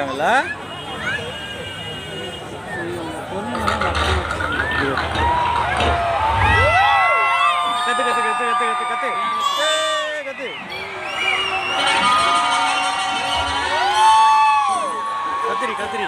வச்சிருக்காங்கல்ல? கத்து கத்து கத்து கத்து கத்து கத்து. கத்து. கத்திரி கத்திரி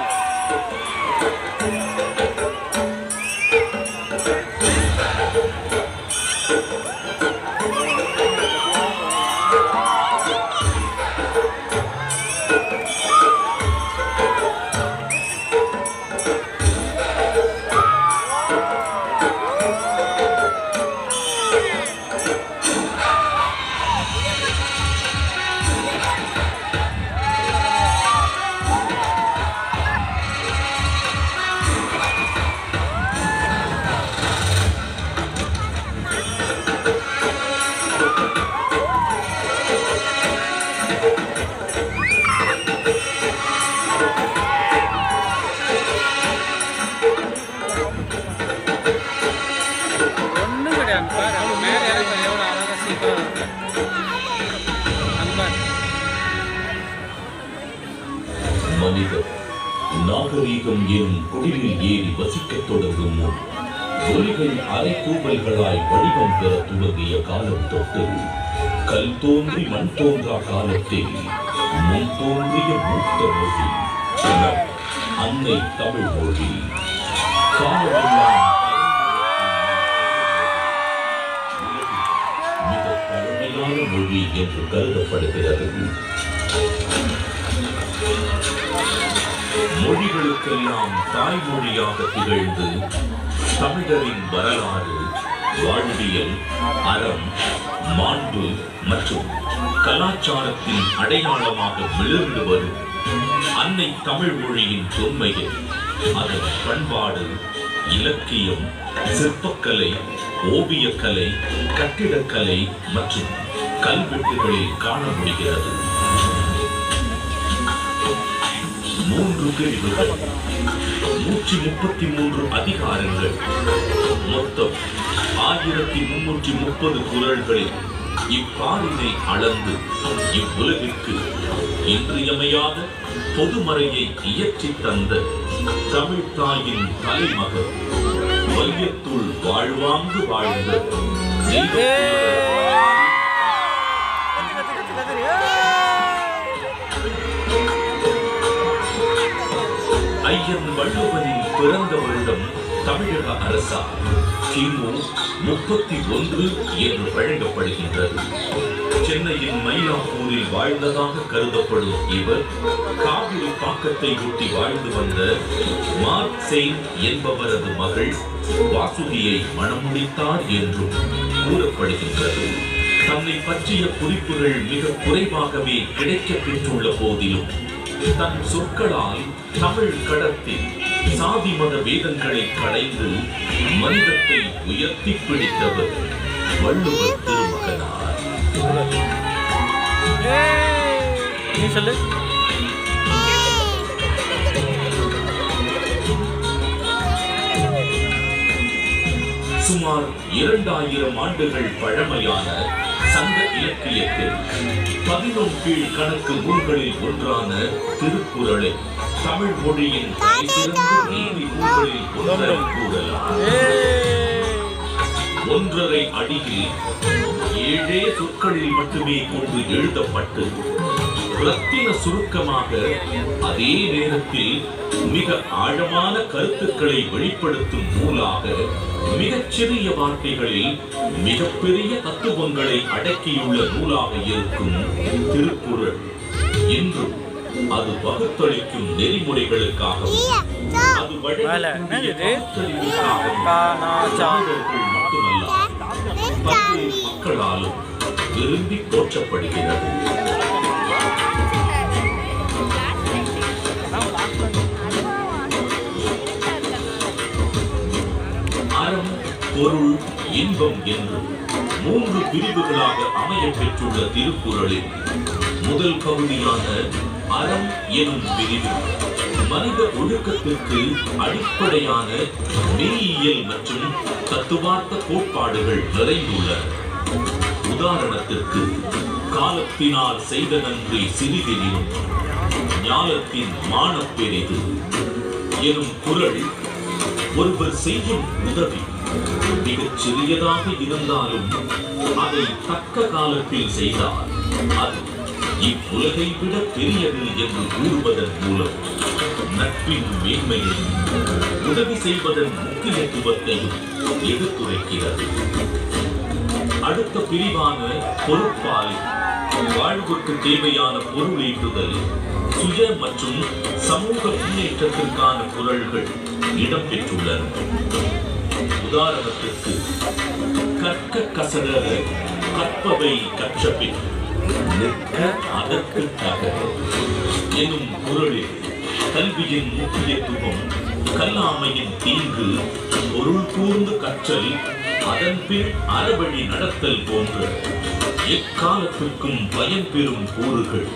மனிதர் நாகரீகம் எனும் குடிலில் ஏறி வசிக்கத் தொடங்கும் முன் ஒலிகள் அரைக்கூவல்களாய் வடிவம் பெற துவங்கிய காலம் தொட்டு கல் தோன்றி மண் தோன்றா காலத்தில் முன் தோன்றிய மூத்த மொழி அன்னை தமிழ் மொழி. மிக பழமையான மொழி என்று கருதப்படுகிறது. மொழிகளுக்கெல்லாம் தாய்மொழியாக திகழ்ந்து தமிழரின் வரலாறு வாழ்வியல் அறம் மாண்பு மற்றும் கலாச்சாரத்தின் அடையாளமாக மிளர்ந்து வரும் அன்னை தமிழ் மொழியின் தொன்மையை. அதன் பண்பாடு இலக்கியம் சிற்பக்கலை ஓவியக்கலை கட்டிடக்கலை மற்றும் கல்வெட்டுகளில் காண முடிகிறது. மூன்று பிரிவுகள். நூற்றி முப்பத்தி மூன்று அதிகாரங்கள். மொத்தம் ஆயிரத்தி முன்னூற்றி முப்பது குரல்களில் இப்பாலினை அளந்து இவ்வுலகிற்கு இன்றியமையாத பொதுமறையை இயற்றித் தந்த தமிழ் தாயின் தலைமகன் வையத்துள் வாழ்வாங்கு வாழ்ந்த ஐயன் வள்ளுவனின் பிறந்த வருடம் தமிழக அரசால் கிமு முப்பத்தி ஒன்று என்று வழங்கப்படுகின்றது. சென்னையின் மயிலாப்பூரில் வாழ்ந்ததாக கருதப்படும் இவர் காவிரி பாக்கத்தை ஒட்டி வாழ்ந்து வந்த மார்க் செயின் என்பவரது மகள் வாசுகியை மணமுடித்தார் என்றும் கூறப்படுகின்றது. தன்னை பற்றிய குறிப்புகள் மிக குறைவாகவே கிடைக்கப் பெற்றுள்ள போதிலும் தன் சொற்களால் தமிழ் கடத்தில் சாதி மத வேதங்களை களைந்து மனிதத்தை உயர்த்தி பிடித்தவர் வள்ளுவர் திருமகனார். சொல்லு. சுமார் இரண்டாயிரம் ஆண்டுகள் பழமையான சங்க இலக்கியத்தில் பதினொன் கீழ் கணக்கு நூல்களில் ஒன்றான திருக்குறளை தமிழ் மொழியின் நூல்களில் ஒன்றரை அடியில் ஏழே சொற்களில் மட்டுமே கொண்டு எழுதப்பட்டு ரத்தின சுருக்கமாக அதே நேரத்தில் மிக ஆழமான கருத்துக்களை வெளிப்படுத்தும் நூலாக மிகச்சிறிய வார்த்தைகளில் மிகப்பெரிய தத்துவங்களை அடக்கியுள்ள நூலாக இருக்கும் திருக்குறள். இன்றும் அது வகுத்தளிக்கும் நெறிமுறைகளுக்காகவும் அது மட்டுமல்ல மக்களாலும் விரும்பி போற்றப்படுகிறது. அறம் பொருள் இன்பம் என்று மூன்று பிரிவுகளாக அமையப் பெற்றுள்ள திருக்குறளில் முதல் பகுதியான அறம் எனும் பிரிவு மனித ஒழுக்கத்திற்கு அடிப்படையான மெய்யியல் மற்றும் தத்துவார்த்த கோட்பாடுகள் நிறைந்துள்ளன உதாரணத்திற்கு காலத்தினால் செய்த நன்றி சிறிதெனினும் ஞானத்தின் மானப் பெரிது எனும் குரல் ஒருவர் செய்யும் உதவி மிகச் சிறியதாக இருந்தாலும் அதை தக்க காலத்தில் செய்தால் அது இவ்வுலகை விட பெரியது என்று கூறுவதன் மூலம் நட்பின் மேன்மையையும் உதவி செய்வதன் முக்கியத்துவத்தையும் எடுத்துரைக்கிறது அடுத்த பிரிவான பொறுப்பாளி வாழ்வுக்கு தேவையான பொருளீட்டுதல் சுய மற்றும் சமூக முன்னேற்றத்திற்கான குரல்கள் இடம்பெற்றுள்ளன உதாரணத்திற்கு கற்க கசடர கற்பவை கற்றபின் நிற்க அதற்கு எனும் குரலில் கல்வியின் முக்கியத்துவம் கல்லாமையின் தீங்கு பொருள் கூர்ந்து கற்றல் அதன் பின் அறவழி நடத்தல் போன்ற எக்காலத்திற்கும் பயன் பெறும் கூறுகள்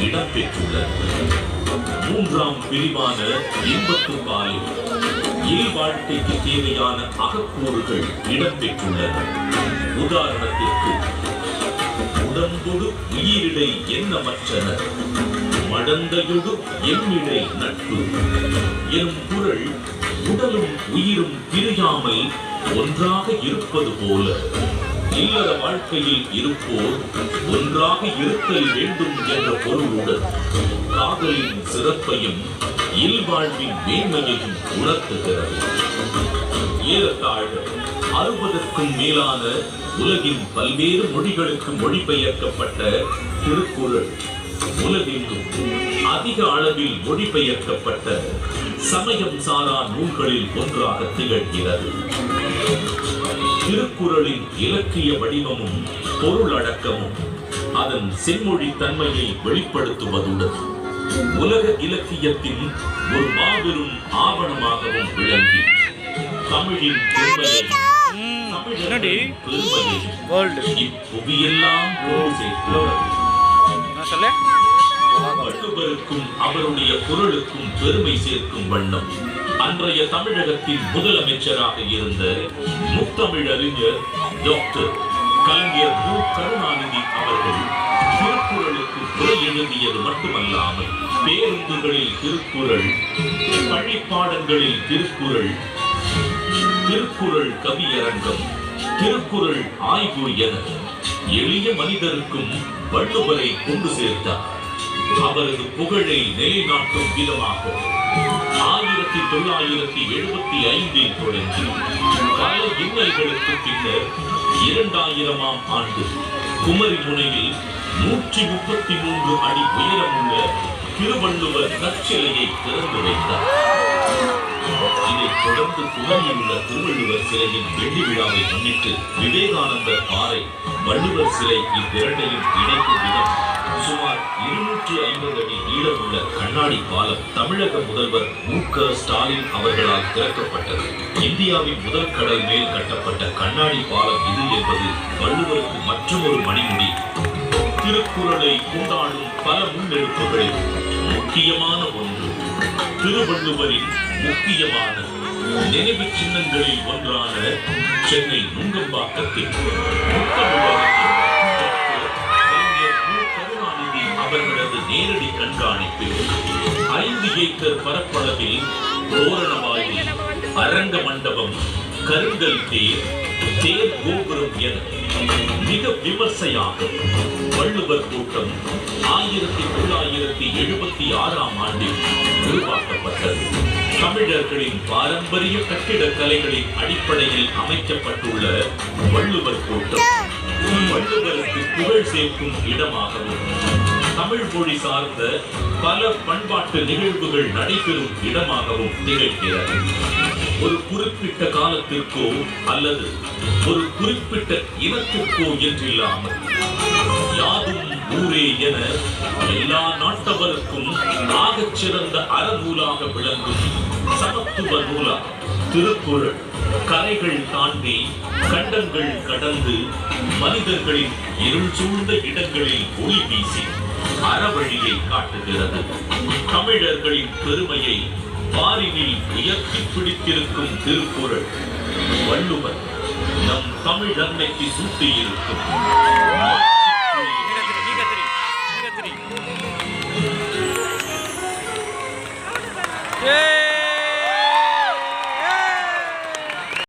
இடம்பெற்றுள்ளன. மூன்றாம் பிரிவான இன்பத்து பாலில் இல் வாழ்க்கைக்கு தேவையான அகக்கூறுகள் இடம்பெற்றுள்ளன. உதாரணத்திற்கு உடம்பொடு உயிரிடை எண்ணமற்றனர். மடந்தையொடு எம்மிடை நட்பு. எனும் குரல் உடலும் உயிரும் பிரியாமல் ஒன்றாக இருப்பது போல. இல்லற வாழ்க்கையில் இருப்போர் ஒன்றாக இருத்தல் வேண்டும் என்ற பொருளுடன் காதலின் சிறப்பையும் இல்வாழ்வின் மேன்மையையும் உணர்த்துகிறது. ஏறத்தாழ அறுபதற்கும் மேலான உலகின் பல்வேறு மொழிகளுக்கு மொழிபெயர்க்கப்பட்ட திருக்குறள். உலகெங்கும் அதிக அளவில் மொழிபெயர்க்கப்பட்ட சமயம் சாரா நூல்களில் ஒன்றாக திகழ்கிறது. திருக்குறளின் இலக்கிய வடிவமும் பொருளடக்கமும் அதன் செம்மொழி தன்மையை வெளிப்படுத்துவதுடன் உலக இலக்கியத்தின் ஒரு மாபெரும் ஆவணமாகவும் விளங்கி தமிழின் பெருமையை என்னடி? சேர்த்துள்ளது என்ன சொல்ல? வள்ளுவருக்கும் அவருடைய குரலுக்கும் பெருமை சேர்க்கும் வண்ணம் அன்றைய தமிழகத்தின் முதலமைச்சராக இருந்த முத்தமிழறிஞர் டாக்டர் கலைஞர் மு. கருணாநிதி அவர்கள் திருக்குறளுக்கு குறை எழுதியது மட்டுமல்லாமல் பேருந்துகளில் திருக்குறள் பள்ளிப்பாடங்களில் திருக்குறள் திருக்குறள் கவியரங்கம் திருக்குறள் ஆய்வு என எளிய மனிதருக்கும் வள்ளுவரை கொண்டு சேர்த்தார் அவரது புகழை நிலைநாட்டும் விதமாக ஆயிரத்தி தொள்ளாயிரத்தி எழுபத்தி ஐந்தில் தொடங்கி பல இன்னல்களுக்கு பின்னர் இரண்டாயிரமாம் ஆண்டு குமரி முனையில் நூற்றி முப்பத்தி மூன்று அடி உயரமுள்ள திருவள்ளுவர் நற்சிலையை திறந்து வைத்தார். இதைத் தொடர்ந்து குமரியில் உள்ள திருவள்ளுவர் சிலையின் வெள்ளி விழாவை முன்னிட்டு விவேகானந்தர் பாறை வள்ளுவர் சிலை இவ்விரண்டையும் இணைக்கும் விதம். சுமார் இருநூற்றி ஐம்பது அடி நீளமுள்ள கண்ணாடி பாலம் தமிழக முதல்வர் மு. க. ஸ்டாலின் அவர்களால் திறக்கப்பட்டது. இந்தியாவின் முதல் கடல் மேல் கட்டப்பட்ட கண்ணாடி பாலம் இது என்பது வள்ளுவருக்கு மற்றொரு மணிமுடி. திருக்குறளை கொண்டாடும் பல முன்னெடுப்புகளில் முக்கியமான ஒன்று. திருவள்ளுவரின் முக்கியமான நினைவு சின்னங்களில் ஒன்றான சென்னை நுங்கம்பாக்கத்தில் கருணாநிதி அவர்களது நேரடி கண்காணிப்பில் ஐந்து ஏக்கர் பரப்பளவில் தோரணவாயில் அரங்க மண்டபம் கருங்கல் தேர் தேர் கோபுரம் என மிக விமர்சையாக வள்ளுவர் கூட்டம் ஆயிரத்தி தொள்ளாயிரத்தி எழுபத்தி ஆறாம் ஆண்டில் உருவாக்கப்பட்டது. தமிழர்களின் பாரம்பரிய கட்டிடக்கலைகளின் அடிப்படையில் அமைக்கப்பட்டுள்ள வள்ளுவர் கூட்டம் வள்ளுவருக்கு புகழ் சேர்க்கும் இடமாகவும் தமிழ் மொழி சார்ந்த பல பண்பாட்டு நிகழ்வுகள் நடைபெறும் இடமாகவும் திகழ்கிறது. ஒரு குறிப்பிட்ட காலத்திற்கோ அல்லது ஒரு குறிப்பிட்ட இனத்திற்கோ என்றில்லாமல் யாதும் ஊரே என எல்லா நாட்டவருக்கும் ஆகச் சிறந்த அறநூலாக விளங்கும் சமத்துவ நூலா திருக்குறள் கரைகள் தாண்டி கண்டங்கள் கடந்து மனிதர்களின் இருள் சூழ்ந்த இடங்களில் ஒளி வீசி அறவழியை காட்டுகிறது. தமிழர்களின் பெருமையை உயர்த்தி பிடித்திருக்கும் திருக்குறள். வள்ளுவர் நம் தமிழ் அன்னைக்கு சூட்டியிருக்கும்.